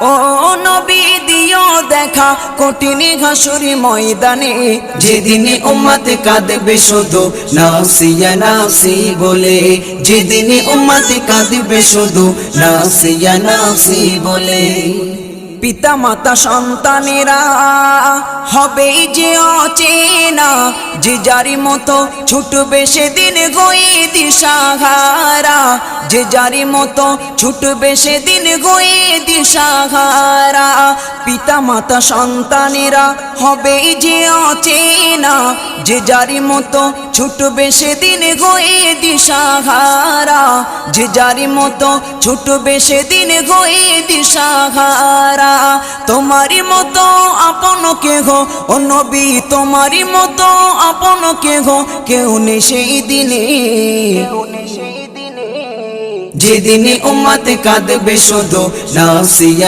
ও নবী, দিও দেখা কঠিন ঘাসুরি ময়দানে। যেদিনে উম্মত কাঁদবে শুধু নাসিয়া নাসি বলে। যেদিনে কাঁদবে শুধু নাসিয়া নাসি বলে। পিতা মাতা সন্তানেরা, হবে যে অচেনা, যে যারি মতো ছুটবে সেদিন গই দিশাহারা যে যারি মতো ছুটবে সেদিন গই দিশাহারা পিতা মাতা সন্তানেরা হবে যে অচেনা, যে যারি মতো ছুটবে সেদিন গই দিশাহারা যে যারি মতো ছুটবে সেদিন গই দিশাহারা তোমারই মতো আপন কে গো ও নবী তোমারই মতো আপন কে গো কেউ নেই সেই দিনে। যেদিনে উম্মত কাঁদবে শুধু নাসিয়া